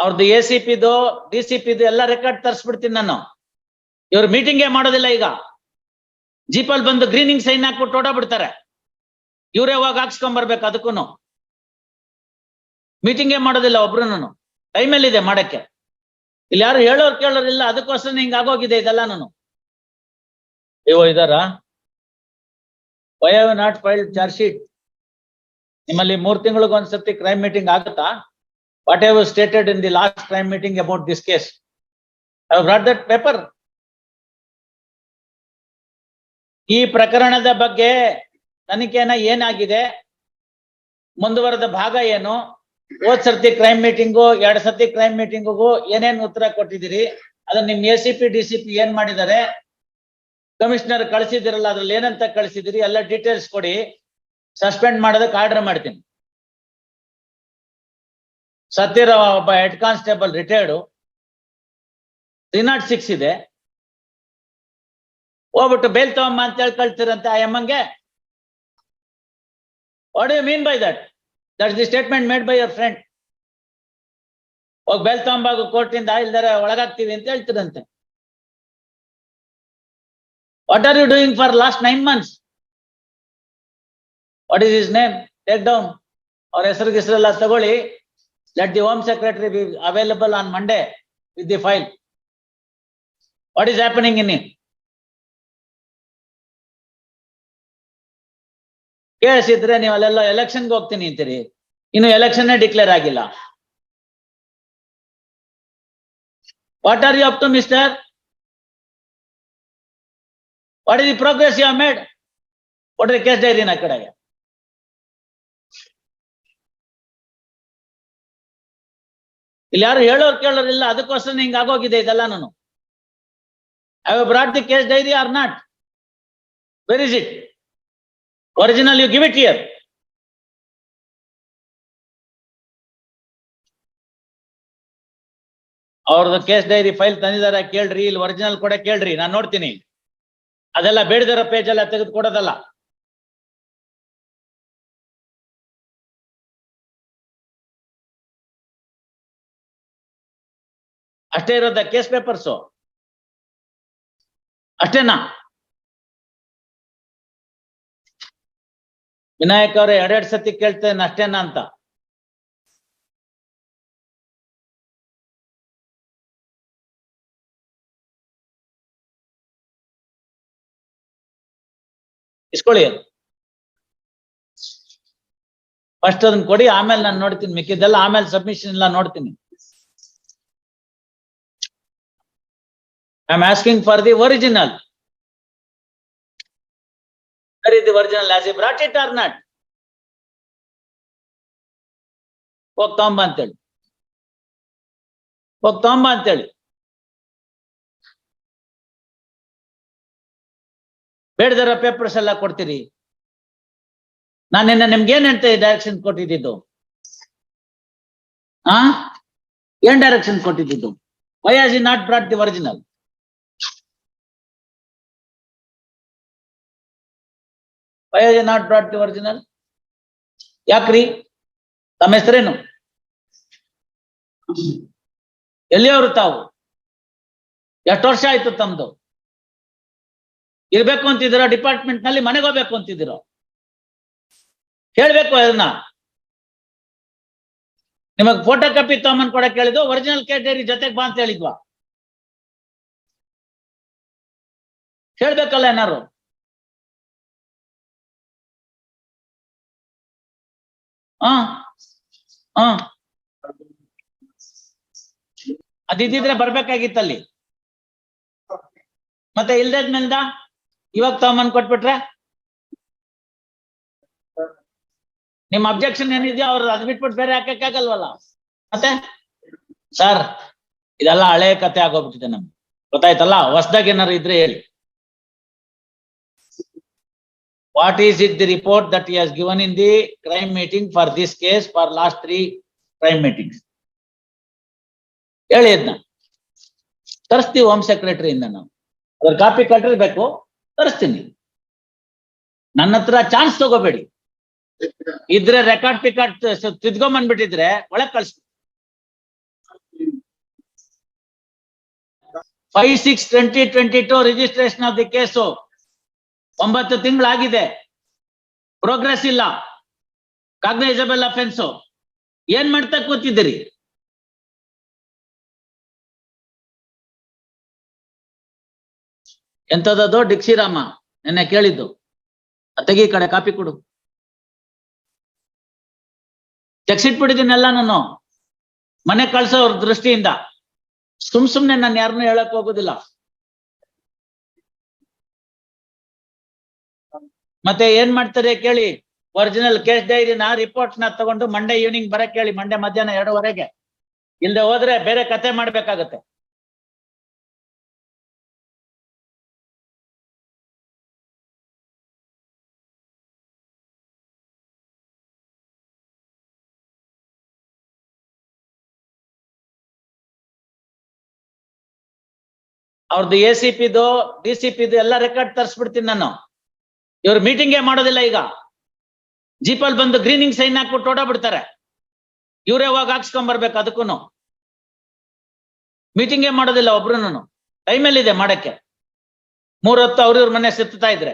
ಅವ್ರದ್ದು A C ಪಿದು, D C ಪಿದು ಎಲ್ಲ ರೆಕಾರ್ಡ್ ತರಿಸ್ಬಿಡ್ತೀನಿ ನಾನು. ಇವ್ರು ಮೀಟಿಂಗೇ ಮಾಡೋದಿಲ್ಲ ಈಗ. ಜೀಪಲ್ಲಿ ಬಂದು ಗ್ರೀನಿಂಗ್ ಸೈನ್ ಹಾಕ್ಬಿಟ್ಟು ಓಡಾಬಿಡ್ತಾರೆ ಇವರೇ ಹೋಗಿ ಹಾಕ್ಸ್ಕೊಂಡ್ ಬರ್ಬೇಕು ಅದಕ್ಕೂನು ಮೀಟಿಂಗೇ ಮಾಡೋದಿಲ್ಲ ಒಬ್ರು ಟೈಮಲ್ಲಿ ಇದೆ ಮಾಡಕ್ಕೆ? ಇಲ್ಲಿ ಯಾರು ಹೇಳೋರು ಕೇಳೋರಿಲ್ಲ ಅದಕ್ಕೋಸ್ಕರ ಹಿಂಗೆ ಆಗೋಗಿದೆ ಇದೆಲ್ಲ ನಾನು ಇವ ಇದಾರ why have not filed charge sheet ನಿಮ್ಮಲ್ಲಿ ಮೂರ್ ತಿಂಗಳಿಗೆ ಒಂದ್ಸತಿ ಕ್ರೈಮ್ ಮೀಟಿಂಗ್ ಆಗುತ್ತಾ? What stated stated in the last crime meeting this case. I I brought that paper ಈ ಪ್ರಕರಣದ ಬಗ್ಗೆ ತನಿಖೆನ ಏನಾಗಿದೆ? ಮುಂದುವರೆದ ಭಾಗ ಏನು? ಹೋದ್ ಸರ್ತಿ ಕ್ರೈಮ್ ಮೀಟಿಂಗು ಎರಡ್ ಸರ್ತಿ ಕ್ರೈಮ್ ಮೀಟಿಂಗಿಗೂ ಏನೇನ್ ಉತ್ತರ ಕೊಟ್ಟಿದ್ದೀರಿ? ಅದನ್ನ ನಿಮ್ A C P D C P ಏನ್ ಮಾಡಿದ್ದಾರೆ? ಕಮಿಷನರ್ ಕಳಿಸಿದಿರಲ್ಲ ಅದ್ರಲ್ಲಿ ಏನಂತ ಕಳಿಸಿದಿರಿ ಎಲ್ಲ ಡೀಟೇಲ್ಸ್ ಕೊಡಿ. ಸಸ್ಪೆಂಡ್ ಮಾಡೋದಕ್ಕೆ ಆರ್ಡರ್ ಮಾಡ್ತೀನಿ. ಸತ್ಯರಾವ್ ಒಬ್ಬ head constable retired. Three nought six ಇದೆ. ಹೋಗ್ಬಿಟ್ಟು ಬೇಲ್ ತಗೊಂಬ ಅಂತ ಹೇಳಿ ಕಳ್ತೀರಂತೆ ಆ ಎಮ್ಮಂಗೆ what you mean by that that the statement made by your friend ಹೋಗಿ ಬೇಲ್ ತಗೊಂಬಾಗು ಕೋರ್ಟಿಂದ ಇಲ್ದಾರೆ ಒಳಗಾಗ್ತೀವಿ ಅಂತ ಹೇಳ್ತೀರಂತೆ what are you doing for last nine months what is his name take down ಅವ್ರ ಹೆಸರು ಗಿಸ್ರೆಲ್ಲ ತಗೊಳ್ಳಿ. Let the home secretary be available on Monday with the file what is happening in in case ಇದ್ರೆ ನೀವು ಅಲ್ಲೆಲ್ಲ ಎಲೆಕ್ಷನ್ಗೆ ಹೋಗ್ತೀನಿ ಅಂತೀರಿ. ಇನ್ನು ಎಲೆಕ್ಷನ್ ಡಿಕ್ಲೇರ್ ಆಗಿಲ್ಲ. What are you up to mister what is the progress you made ಕೊಡ್ರಿ case ಡೈರಿನ ಕಡೆಗೆ. ಇಲ್ಲಿ ಯಾರು ಹೇಳೋರು ಕೇಳೋರಿಲ್ಲ ಅದಕ್ಕೋಸ್ಕರ ಹಿಂಗ ಆಗೋಗಿದೆ ಇದೆಲ್ಲ ನಾನು I brought the case diary or not where is it original you give it here ಅವ್ರದ್ದು ಕೇಸ್ ಡೈರಿ ಫೈಲ್ ತಂದಿದಾರ, ಕೇಳ್ರಿ, ಇಲ್ಲಿ ಒರಿಜಿನಲ್ ಕೂಡ ಕೇಳ್ರಿ, ನಾನು ನೋಡ್ತೀನಿ. ಅದೆಲ್ಲ ಬೇಡದಿರೋ ಪೇಜ್ ಎಲ್ಲ ತೆಗೆದು ಕೊಡೋದಲ್ಲ ಅಷ್ಟೇ ಇರೋದ ಕೇಸ್ ಪೇಪರ್ಸು ಅಷ್ಟೇನಾ? ವಿನಾಯಕ್ ಅವ್ರೆ, ಎರಡೆರಡು ಸತಿ ಕೇಳ್ತೇನೆ ಅಷ್ಟೇನಾ ಅಂತ. ಇಸ್ಕೊಳ್ಳಿ ಫಸ್ಟ್ ಅದನ್ನ ಕೊಡಿ, ಆಮೇಲೆ ನಾನು ನೋಡ್ತೀನಿ ಮಿಕ್ಕಿದ್ದೆಲ್ಲ, ಆಮೇಲೆ ಸಬ್ಮಿಷನ್ ಎಲ್ಲ ನೋಡ್ತೀನಿ. Am asking for the original Where is the original? Has he brought it or not? ಹೋಗ್ ತಗೊಂಬ ಅಂತೇಳಿ ಹೋಗ್ ತಗೊಂಬ ಅಂತೇಳಿ ಬೇಡದರ ಪೇಪರ್ಸ್ ಎಲ್ಲ ಕೊಡ್ತೀರಿ. ನಾನು ನಿನ್ನ ನಿಮ್ಗೆ ಏನ್ ಹೇಳ್ತೇನೆ ಡೈರೆಕ್ಷನ್ ಕೊಟ್ಟಿದ್ದು? ಆ? ಏನ್ ಡೈರೆಕ್ಷನ್ ಕೊಟ್ಟಿದ್ದು? Why has he not brought the original why are not brought the original ಯಾಕ್ರಿ? ತಮ್ಮ ಹೆಸರೇನು? ಎಲ್ಲಿಯವರು ತಾವು? ಎಷ್ಟು ವರ್ಷ ಆಯ್ತು ತಮ್ದು? ಇರ್ಬೇಕು ಅಂತಿದ್ದೀರೋ? ಡಿಪಾರ್ಟ್ಮೆಂಟ್ನಲ್ಲಿ ಮನೆಗೆ ಹೋಗ್ಬೇಕು ಅಂತಿದ್ದೀರೋ? ಹೇಳ್ಬೇಕು ಅದನ್ನ. ನಿಮಗ್ ಫೋಟೋ ಕಾಪಿ ತಗೊಂಬಂದ್ ಕೊಡಕ್ ಹೇಳಿದ್ವು ಒರಿಜಿನಲ್ ಕೇಟೇರಿ ಜೊತೆಗೆ ಬಾ ಅಂತ ಹೇಳಿದ್ವಾ. ಹೇಳ್ಬೇಕಲ್ಲ ಏನಾರು ಹಾ. ಅದಿದ್ದಿದ್ರೆ ಬರ್ಬೇಕಾಗಿತ್ತಲ್ಲಿ. ಮತ್ತೆ ಇಲ್ದಾದ್ಮೇಲಿಂದ ಇವಾಗ ತಗೊಂಬಂದ್ ಕೊಟ್ಬಿಟ್ರೆ? ನಿಮ್ ಅಬ್ಜೆಕ್ಷನ್ ಏನಿದೆಯೋ ಅವ್ರು ಅದ್ ಬಿಟ್ಬಿಟ್ಟು ಬೇರೆ ಹಾಕಕ್ಕಾಗಲ್ವಲ್ಲ ಮತ್ತೆ? ಸರ್, ಇದೆಲ್ಲ ಹಳೆ ಕತೆ ಆಗೋಗ್ಬಿಟ್ಟಿದೆ ನಮ್ಗೆ. ಗೊತ್ತಾಯ್ತಲ್ಲ? ಹೊಸ್ದಾಗ್ ಏನಾರು ಇದ್ರೆ ಹೇಳಿ. What is it the report that he has given in the crime meeting for this case for last three crime meetings? ಹೇಳಿ ಅದನ್ನ ತರಿಸ್ತೀವಿ ಹೋಮ್ ಸೆಕ್ರೆಟರಿಯಿಂದ ನಾವು. ಅದ್ರ ಕಾಪಿ ಕಟ್ಟಿರ್ಬೇಕು ತರಿಸ್ತೀನಿ. ನನ್ನ ಹತ್ರ ಚಾನ್ಸ್ ತಗೋಬೇಡಿ. ಇದ್ರೆ ರೆಕಾರ್ಡ್ ಪಿಕಾರ್ಡ್ ತಿದ್ಕೊಂಬಂದ್ಬಿಟ್ಟಿದ್ರೆ ಒಳಗ್ ಕಳ್ಸಿ five six twenty twenty two registration of the case ಒಂಬತ್ತು ತಿಂಗಳಾಗಿದೆ. ಪ್ರೋಗ್ರೆಸ್ ಇಲ್ಲ. ಕಾಗ್ನೈಸಬಲ್ ಅಫೆನ್ಸು ಏನ್ ಮಾಡ್ತಾ ಕೂತಿದ್ದೀರಿ? ಎಂತದದು ಡಿಕ್ಸಿರಾಮ ನಿನ್ನೆ ಕೇಳಿದ್ದು. ತೆಗಿ ಕಡೆ ಕಾಪಿ ಕೊಡು. ತೆಗ್ಸಿಟ್ಬಿಟ್ಟಿದ್ದೀನೆಲ್ಲ ನಾನು ಮನೆ ಕಳ್ಸೋರ್ ದೃಷ್ಟಿಯಿಂದ. ಸುಮ್ ಸುಮ್ನೆ ನಾನು ಯಾರನ್ನೂ ಹೇಳಕ್ ಹೋಗುದಿಲ್ಲ. ಮತ್ತೆ ಏನ್ ಮಾಡ್ತಾರೆ ಕೇಳಿ? ಒರಿಜಿನಲ್ ಕೇಸ್ ಡೈರಿನ ರಿಪೋರ್ಟ್ನ ತಗೊಂಡು ಮಂಡೇ ಈವ್ನಿಂಗ್ ಬರಕ್ ಹೇಳಿ ಮಂಡೇ ಮಧ್ಯಾಹ್ನ ಎರಡುವರೆಗೆ. ಇಲ್ಲದೆ ಹೋದ್ರೆ ಬೇರೆ ಕತೆ ಮಾಡ್ಬೇಕಾಗತ್ತೆ. ಅವ್ರದ್ದು ಎ ಸಿ ಪಿದು ಡಿ ಸಿ ಪಿದು ಎಲ್ಲ ರೆಕಾರ್ಡ್ ತರಿಸ್ಬಿಡ್ತೀನಿ ನಾನು. ಇವ್ರು ಮೀಟಿಂಗೇ ಮಾಡೋದಿಲ್ಲ ಈಗ. ಜೀಪಲ್ಲಿ ಬಂದು ಗ್ರೀನಿಂಗ್ ಸೈನ್ ಹಾಕ್ಬಿಟ್ಟು ಓಡಾಡ್ಬಿಡ್ತಾರೆ. ಇವರೇ ಹೋಗಿ ಹಾಕ್ಸ್ಕೊಂಬರ್ಬೇಕು ಅದಕ್ಕೂ ಮೀಟಿಂಗೇ ಮಾಡೋದಿಲ್ಲ ಒಬ್ರುನು ಟೈಮಲ್ಲಿ ಇದೆ ಮಾಡಕ್ಕೆ? ಮೂರ್ ಹೊತ್ತು ಅವ್ರಿವ್ರ ಮನೆ ಸುತ್ತಾ ಇದ್ರೆ.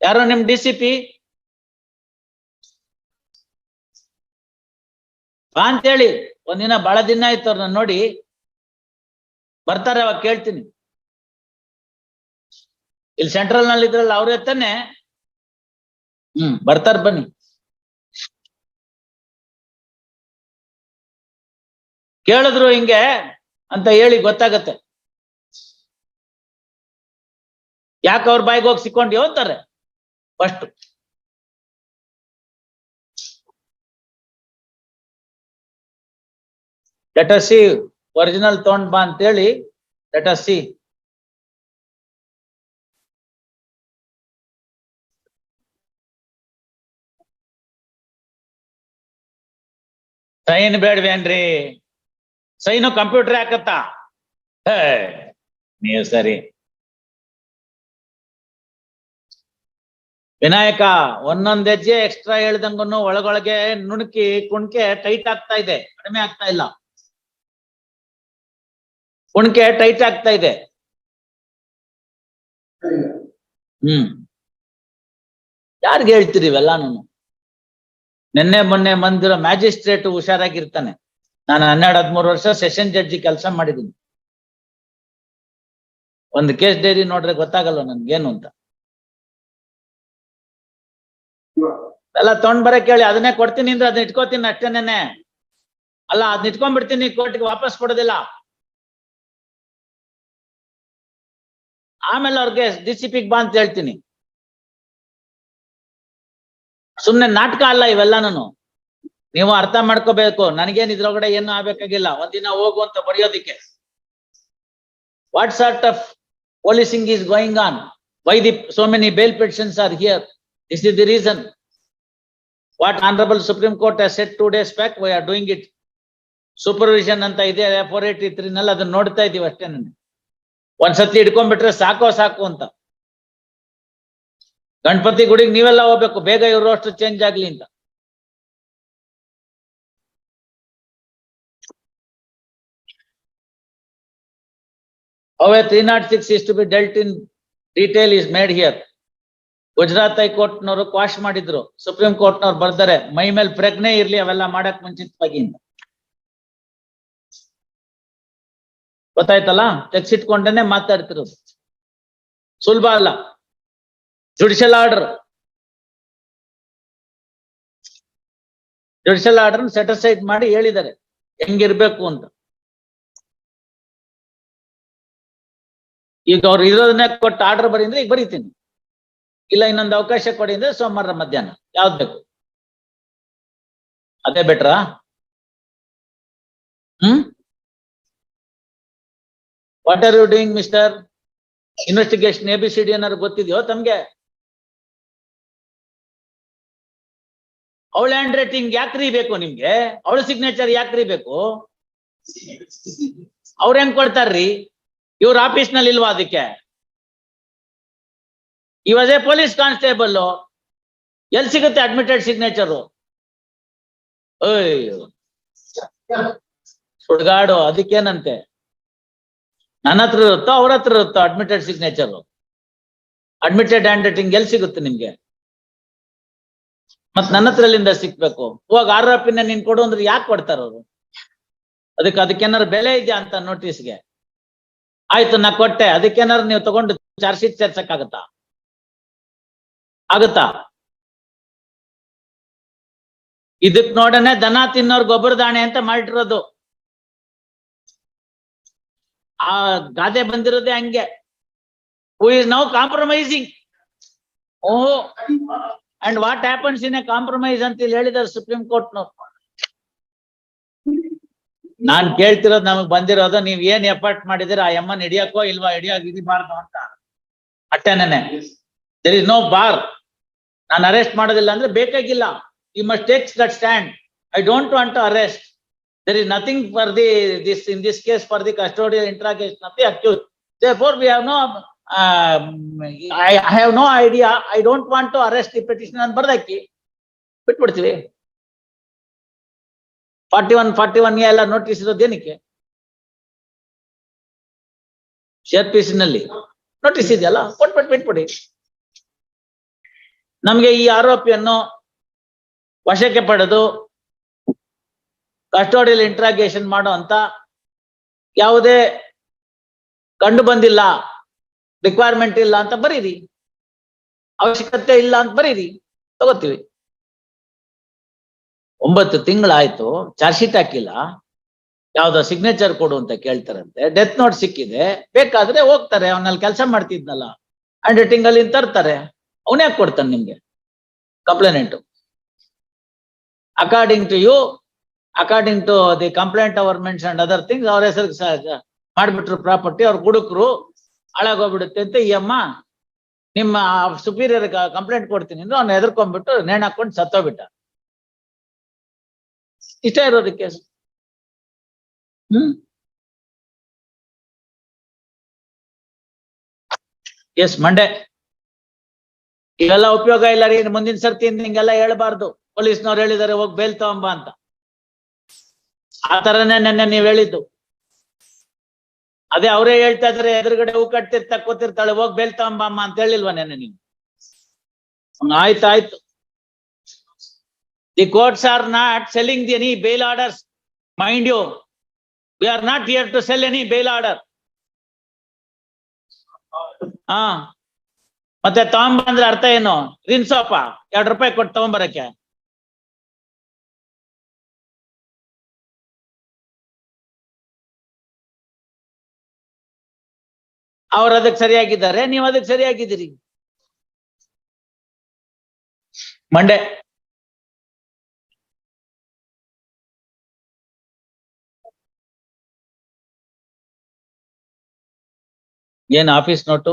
ಯಾರೋ ನಿಮ್ ಡಿ ಸಿ ಪಿ ಬಾ ಅಂತೇಳಿ, ಒಂದಿನ ಬಹಳ ದಿನ ಆಯ್ತು ಅವ್ರನ್ನ ನೋಡಿ. ಬರ್ತಾರೆ, ಅವಾಗ ಕೇಳ್ತೀನಿ. ಇಲ್ಲಿ ಸೆಂಟ್ರಲ್ನಲ್ಲಿ ಇದ್ರಲ್ಲ, ಅವ್ರ ತಾನೆ ಹ್ಮ್, ಬರ್ತಾರ, ಬನ್ನಿ. ಕೇಳಿದ್ರು ಹಿಂಗೆ ಅಂತ ಹೇಳಿ ಗೊತ್ತಾಗತ್ತೆ. ಯಾಕೆ ಅವ್ರ ಬಾಯಿಗೆ ಹೋಗಿ ಸಿಕ್ಕೊಂಡಿ ಅಂತಾರೆ ಫಸ್ಟ್ ಲೆಟ್ ಸಿ ಒರಿಜಿನಲ್ ತೊಗೊಂಡ್ ಬಾ ಅಂತೇಳಿ ಲೆಟ್ ಸಿ ಸೈನ್ ಬೇಡ್ವೇನ್ರಿ ಸೈನು ಕಂಪ್ಯೂಟರ್ ಹಾಕತ್ತ. ನೀವು ಸರಿ. ವಿನಾಯಕ, ಒಂದೊಂದ್ ಹೆಜ್ಜೆ ಎಕ್ಸ್ಟ್ರಾ ಹೇಳ್ದಂಗನು ಒಳಗೊಳಗೆ ನುಣುಕಿ ಕುಣ್ಕೆ ಟೈಟ್ ಆಗ್ತಾ ಇದೆ. ಕಡಿಮೆ ಆಗ್ತಾ ಇಲ್ಲ. ಕುಣ್ಕೆ ಟೈಟ್ ಆಗ್ತಾ ಇದೆ. ಹ್ಮ್. ಯಾರಿಗೆ ಹೇಳ್ತೀರಿ ಇವೆಲ್ಲಾನು? ನಿನ್ನೆ, ಮೊನ್ನೆ ಬಂದಿರೋ ಮ್ಯಾಜಿಸ್ಟ್ರೇಟ್ ಹುಷಾರಾಗಿರ್ತಾನೆ. ನಾನು ಹನ್ನೆರಡು, ಹದಿಮೂರು ವರ್ಷ ಸೆಷನ್ ಜಡ್ಜಿ ಕೆಲಸ ಮಾಡಿದ್ದೀನಿ. ಒಂದು ಕೇಸ್ ಡೈರಿ ನೋಡ್ರೆ ಗೊತ್ತಾಗಲ್ಲ ನನ್ಗೇನು ಅಂತ. ಎಲ್ಲ ತೊಗೊಂಡ್ ಬರಕ್ ಹೇಳಿ ಅದನ್ನೇ ಕೊಡ್ತೀನಿ ಅಂದ್ರೆ ಅದನ್ನ ಇಟ್ಕೋತೀನಿ ಅಷ್ಟೇನೆ ಅಲ್ಲ ಅದನ್ನ ಇಟ್ಕೊಂಡ್ಬಿಡ್ತೀನಿ ಕೋರ್ಟ್ಗೆ ವಾಪಸ್ ಕೊಡೋದಿಲ್ಲ. ಆಮೇಲೆ ಅವ್ರಿಗೆ ಡಿ ಸಿ ಪಿಗ್ ಬಾ ಅಂತ ಹೇಳ್ತೀನಿ. ಸುಮ್ನೆ ನಾಟಕ ಅಲ್ಲ ಇವೆಲ್ಲಾನು ನೀವು ಅರ್ಥ ಮಾಡ್ಕೋಬೇಕು. ನನಗೇನ್ ಇದ್ರೊಳಗಡೆ ಏನು ಆಗ್ಬೇಕಾಗಿಲ್ಲ. ಒಂದಿನ ಹೋಗು ಅಂತ ಬರೆಯೋದಿಕ್ಕೆ. What sort of policing is going on why the so many bail petitions are here this is the reason what honourable Supreme Court said two days back why are doing it supervision ಅಂತ ಇದೆ four eighty ತ್ರೀನಲ್ಲಿ ಅದನ್ನ ನೋಡ್ತಾ ಇದೀವಿ ಅಷ್ಟೇ ನನಗೆ ಒಂದ್ಸತಿ ಹಿಡ್ಕೊಂಡ್ಬಿಟ್ರೆ ಸಾಕೋ ಸಾಕು ಅಂತ. ಗಣಪತಿ ಗುಡಿಗೆ ನೀವೆಲ್ಲ ಹೋಗ್ಬೇಕು, ಬೇಗ ಇವ್ರು ಅಷ್ಟು ಚೇಂಜ್ ಆಗ್ಲಿ ಅಂತ. ಅವೇ three naught six is to be dealt in detail is made here. Gujarat high court ನವರು ಕ್ವಾಶ್ ಮಾಡಿದ್ರು. ಸುಪ್ರೀಂ ಕೋರ್ಟ್ ನವ್ರು ಬರ್ತಾರೆ, ಮೈ ಮೇಲೆ ಪ್ರಜ್ಞೆ ಇರ್ಲಿ, ಅವೆಲ್ಲ ಮಾಡಕ್ ಮುಂಚಿತವಾಗಿ ಗೊತ್ತಾಯ್ತಲ್ಲ? ತೆಗ್ಸಿಟ್ಕೊಂಡೇನೆ ಮಾತಾಡ್ತಿರೋದು. ಸುಲಭ ಅಲ್ಲ. Judicial order judicial order satisfied ಮಾಡಿ ಹೇಳಿದ್ದಾರೆ. ಹೆಂಗಿರ್ಬೇಕು ಅಂತ. ಈಗ ಅವ್ರು ಇರೋದನ್ನೇ ಕೊಟ್ಟು ಆರ್ಡರ್ ಬರೀಂದ್ರೆ ಈಗ ಬರೀತೀನಿ. ಇಲ್ಲ ಇನ್ನೊಂದು ಅವಕಾಶ ಕೊಡಿ ಅಂದ್ರೆ ಸೋಮವಾರ ಮಧ್ಯಾಹ್ನ. ಯಾವ್ದು ಬೇಕು? ಅದೇ ಬೆಟ್ರಾ? ಹ್ಮ್? What are you doing mister investigation A B C D ಏನಾದ್ರು ಗೊತ್ತಿದೆಯೋ ತಮ್ಗೆ? ಅವಳ ಹ್ಯಾಂಡ್ ರೈಟಿಂಗ್ ಯಾಕ್ರಿ ಬೇಕು ನಿಮ್ಗೆ? ಅವಳ ಸಿಗ್ನೇಚರ್ ಯಾಕ್ರಿ ಬೇಕು ಅವ್ರ ಹೆಂಗ್ ಕೊಡ್ತಾರ್ರಿ? ಇವ್ರ ಆಫೀಸ್ನಲ್ಲಿ ಇಲ್ವಾ ಅದಕ್ಕೆ? ಎ ಪೊಲೀಸ್ ಕಾನ್ಸ್ಟೇಬಲ್ ಎಲ್ ಸಿಗುತ್ತೆ ಅಡ್ಮಿಟೆಡ್ ಸಿಗ್ನೇಚರು ಸುಡ್ಗಾಡು, ಅದಕ್ಕೇನಂತೆ? ನನ್ನ ಹತ್ರ ಇರುತ್ತೋ ಅವ್ರ ಹತ್ರ ಇರುತ್ತೋ admitted signature admitted handwriting ಎಲ್ಲಿ ಸಿಗುತ್ತೆ ನಿಮ್ಗೆ? ಮತ್ ನನ್ನ ಹತ್ರ ಅಲ್ಲಿಂದ ಸಿಕ್ಬೇಕು? ಹೋಗ್ ಆರೋಪಿನ ನೀನ್ ಕೊಡು ಅಂದ್ರೆ ಯಾಕೆ ಕೊಡ್ತಾರ ಅವರು? ಅದಕ್ಕೆ ಅದಕ್ಕೇನಾರು ಬೆಲೆ ಇದೆಯಾ ಅಂತ ನೋಟಿಸ್ಗೆ ಆಯ್ತು, ನಾ ಕೊಟ್ಟೆ. ಅದಕ್ಕೇನಾರು ನೀವು ತಗೊಂಡು ಚಾರ್ಜ್ ಶೀಟ್ ಸೇರ್ಸಕ್ಕಾಗತ್ತಾ? ಆಗತ್ತಾ? ಇದಕ್ ನೋಡನೆ ದನ ತಿನ್ನೋರ್ ಗೊಬ್ಬರ ದಾಣೆ ಅಂತ ಮಾಡಿಟ್ಟಿರೋದು ಆ ಗಾದೆ ಬಂದಿರೋದೇ ಹಂಗೆ. ಹೂ ಇಸ್ ನೌ ಕಾಂಪ್ರಮೈಸಿಂಗ್ ಓಹೋ and what happens in a compromise ಅಂತ ಇಲ್ಲಿ ಹೇಳಿದಾರೆ ಸುಪ್ರೀಂ ಕೋರ್ಟ್ ನವ್ರು ನಾನ್ ಕೇಳ್ತಿರೋದು ನಮಗ್ ಬಂದಿರೋದು, ನೀವ್ ಏನ್ ಎಫರ್ಟ್ ಮಾಡಿದಿರ ಆ ಎಮ್ಮನ್ ಹಿಡಿಯಕ್ಕೋ ಇಲ್ವಾ, ಹಿಡಿಯೋಕ್ ಹಿಡಿಬಾರ್ದು ಅಂತ. ಅಟ್ಟೆನೇನೆ. ದೇರ್ ಇಸ್ ನೋ ಬಾರ್ ನಾನು ಅರೆಸ್ಟ್ ಮಾಡೋದಿಲ್ಲ ಅಂದ್ರೆ ಬೇಕಾಗಿಲ್ಲ. You must takes that stand I don't want to arrest there is nothing for the this in this case for the custodial interrogation of the accused therefore we have no um, I, I have no idea i don't want to arrest the petitioner and bardaki ಬಿಟ್ಬಿಡ್ತೀವಿ forty one forty one ಎಲ್ಲ notice ಇರೋದು ಏನಕ್ಕೆ ಶೇರ್ನಲ್ಲಿ notice ಇದೆಯಲ್ಲ ಕೊಟ್ಬಿಟ್ಟು ಬಿಟ್ಬಿಡಿ ನಮಗೆ ಈ ಆರೋಪಿಯನ್ನು ವಶಕ್ಕೆ ಪಡೆದು ಕಸ್ಟೋಡಿಯಲ್ ಇಂಟ್ರಾಗೇಷನ್ ಮಾಡೋ ಅಂತ ಯಾವುದೇ ಕಂಡು ಬಂದಿಲ್ಲ ರಿಕ್ವೈರ್ಮೆಂಟ್ ಇಲ್ಲ ಅಂತ ಬರೀರಿ. ಅವಶ್ಯಕತೆ ಇಲ್ಲ ಅಂತ ಬರೀರಿ. ತಗೋತೀವಿ. ಒಂಬತ್ತು ತಿಂಗಳಾಯ್ತು ಚಾರ್ಜ್ ಶೀಟ್ ಹಾಕಿಲ್ಲ. ಯಾವ್ದೋ ಸಿಗ್ನೇಚರ್ ಕೊಡು ಅಂತ ಕೇಳ್ತಾರಂತೆ. ಡೆತ್ ನೋಟ್ ಸಿಕ್ಕಿದೆ. ಬೇಕಾದ್ರೆ ಹೋಗ್ತಾರೆ. ಅವನಲ್ಲಿ ಕೆಲಸ ಮಾಡ್ತಿದ್ನಲ್ಲ. ಹ್ಯಾಂಡ್ ರೈಟಿಂಗ್ ಅಲ್ಲಿ ತರ್ತಾರೆ. ಅವನೇ ಯಾಕೆ ಕೊಡ್ತಾನೆ ನಿಮ್ಗೆ? Complainant according to you according to the complaint hour mention other things ಅವ್ರ ಹೆಸರು ಮಾಡ್ಬಿಟ್ರು ಪ್ರಾಪರ್ಟಿ ಅವ್ರ ಹುಡುಕ್ರು, ಹಾಳಾಗೋಗ್ಬಿಡುತ್ತೆ ಅಂತ ಈ ಅಮ್ಮ ನಿಮ್ಮ ಸುಪೀರಿಯರ್ ಕಂಪ್ಲೇಂಟ್ ಕೊಡ್ತೀನಿ ಅಂದ್ರೆ ಅವ್ನ ಹೆದರ್ಕೊಂಡ್ಬಿಟ್ಟು ನೇಣ್ ಹಾಕೊಂಡು ಸತ್ತೋಗ್ಬಿಟ್ಟ. ಇಷ್ಟ ಇರೋದಕ್ಕೆ? ಹ್ಮ್? ಎಸ್ ಮಂಡೆ ಇವೆಲ್ಲ ಉಪಯೋಗ ಇಲ್ಲ ರೀ ಮುಂದಿನ ಸರ್ತಿ ಹಿಂಗೆಲ್ಲ ಹೇಳ್ಬಾರ್ದು. ಪೊಲೀಸ್ನವ್ರು ಹೇಳಿದಾರೆ, ಹೋಗಿ ಬೇಲ್ ತಗೊಂಬ ಅಂತ. ಆ ತರನೇ ನೆನ್ನೆ ನೀವ್ ಹೇಳಿದ್ದು. ಅದೇ ಅವರೇ ಹೇಳ್ತಾ ಇದ್ರೆ, ಎದುರುಗಡೆ ಹೂ ಕಟ್ಟಿರ್ತಾ ಕೂತಿರ್ತಾಳೆ, ಹೋಗ್ ಬೇಲ್ ತಗೊಂಬಮ್ಮ ಅಂತ ಹೇಳಿಲ್ವಾ ನೆನ್ನೆ ನೀವು ಆಯ್ತಾಯ್ತು ಆಯ್ತು ಆಯ್ತು. The courts are not selling the any bail orders mind you we are not here to sell any bail order ಹಾ. ಮತ್ತೆ ತಗೊಂಬಂದ್ರೆ ಅರ್ಥ ಏನು? ರಿನ್ಸೋಪ, ಎರಡು ರೂಪಾಯಿ ಕೊಟ್ಟು ತಗೊಂಬರಕ್ಕೆ ಅವ್ರು ಅದಕ್ಕೆ ಸರಿಯಾಗಿದ್ದಾರೆ ನೀವು ಅದಕ್ಕೆ ಸರಿಯಾಗಿದ್ದೀರಿ. ಮಂಡೆ. ಏನ್ ಆಫೀಸ್ ನೋಟು